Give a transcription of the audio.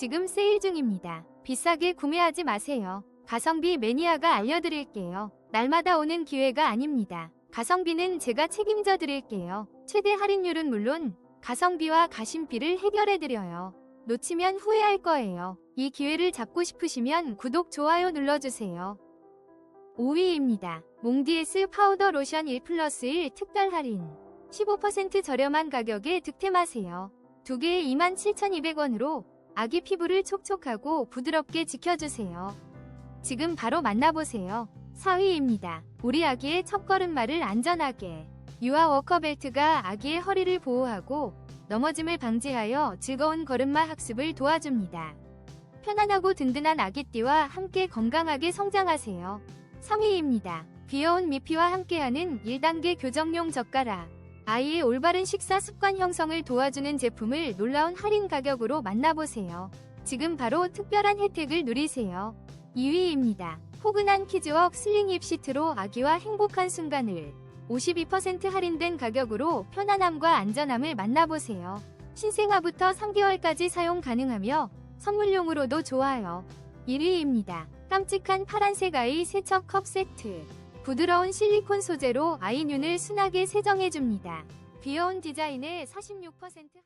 지금 세일 중입니다. 비싸게 구매하지 마세요. 가성비 매니아가 알려드릴게요. 날마다 오는 기회가 아닙니다. 가성비는 제가 책임져 드릴게요. 최대 할인율은 물론 가성비와 가심비를 해결해 드려요. 놓치면 후회할 거예요. 이 기회를 잡고 싶으시면 구독, 좋아요 눌러주세요. 5위입니다. 몽디에스 파우더 로션 1 플러스 1 특별 할인. 15% 저렴한 가격에 득템하세요. 두 개에 27,200원으로 아기 피부를 촉촉하고 부드럽게 지켜주세요. 지금 바로 만나보세요. 4위입니다. 우리 아기의 첫걸음마를 안전하게. 유아 워커벨트가 아기의 허리를 보호하고 넘어짐을 방지하여 즐거운 걸음마 학습을 도와줍니다. 편안하고 든든한 아기띠와 함께 건강하게 성장하세요. 3위입니다. 귀여운 미피와 함께하는 1단계 교정용 젓가락. 아이의 올바른 식사 습관 형성을 도와주는 제품을 놀라운 할인 가격으로 만나보세요. 지금 바로 특별한 혜택을 누리세요. 2위입니다. 포근한 키즈웍 슬링 힙시트로 아기와 행복한 순간을 52% 할인된 가격으로 편안함과 안전함을 만나보세요. 신생아부터 3개월까지 사용 가능하며 선물용으로도 좋아요. 1위입니다. 깜찍한 파란색 아이 세척 컵 세트. 부드러운 실리콘 소재로 아이 눈을 순하게 세정해줍니다. 귀여운 디자인에 46%